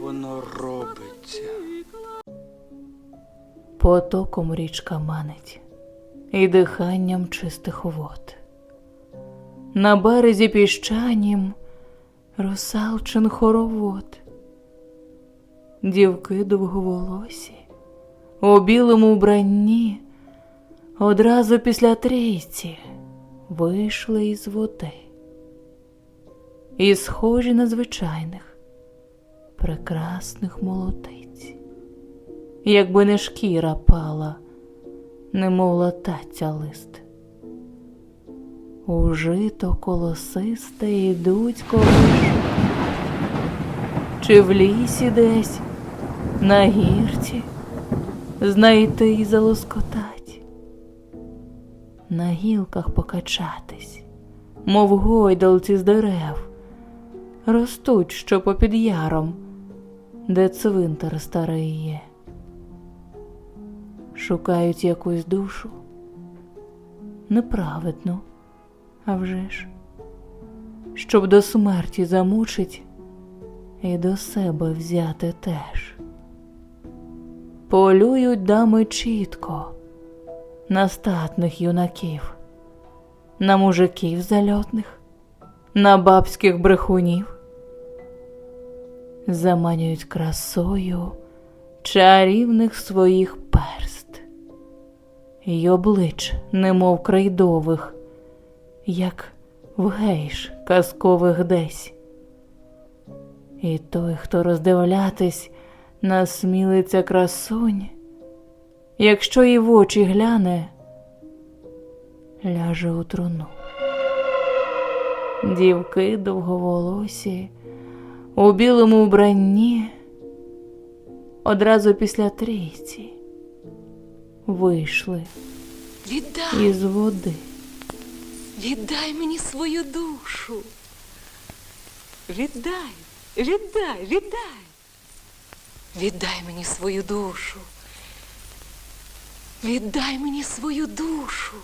воно робиться? Потоком річка манить і диханням чистих вод. На березі піщанім русалчин хоровод. Дівки довговолосі у білому вбранні одразу після трійці вийшли із води. І схожі на звичайних, прекрасних молодиць. Якби не шкіра пала, немов лататься лист. У жито колосисте йдуть колиш, чи в лісі десь, на гірці, знайти й залоскотать, на гілках покачатись, мов гойдалці з дерев, ростуть, що попід яром, де цвинтар старий є шукають якусь душу. Неправедну, а вже ж, щоб до смерті замучить і до себе взяти теж. Полюють дами чітко на статних юнаків, на мужиків зальотних, на бабських брехунів, заманюють красою чарівних своїх перст, й облич, немов крейдових, як в гейш казкових десь. І той, хто роздивлятись, насмілиться красунь, якщо і в очі гляне, ляже у труну. Дівки довговолосі, у білому вбранні одразу після трійці вийшли Віддай, із води. віддай мені свою душу. Віддай, віддай, віддай. Віддай мені свою душу. Віддай мені свою душу.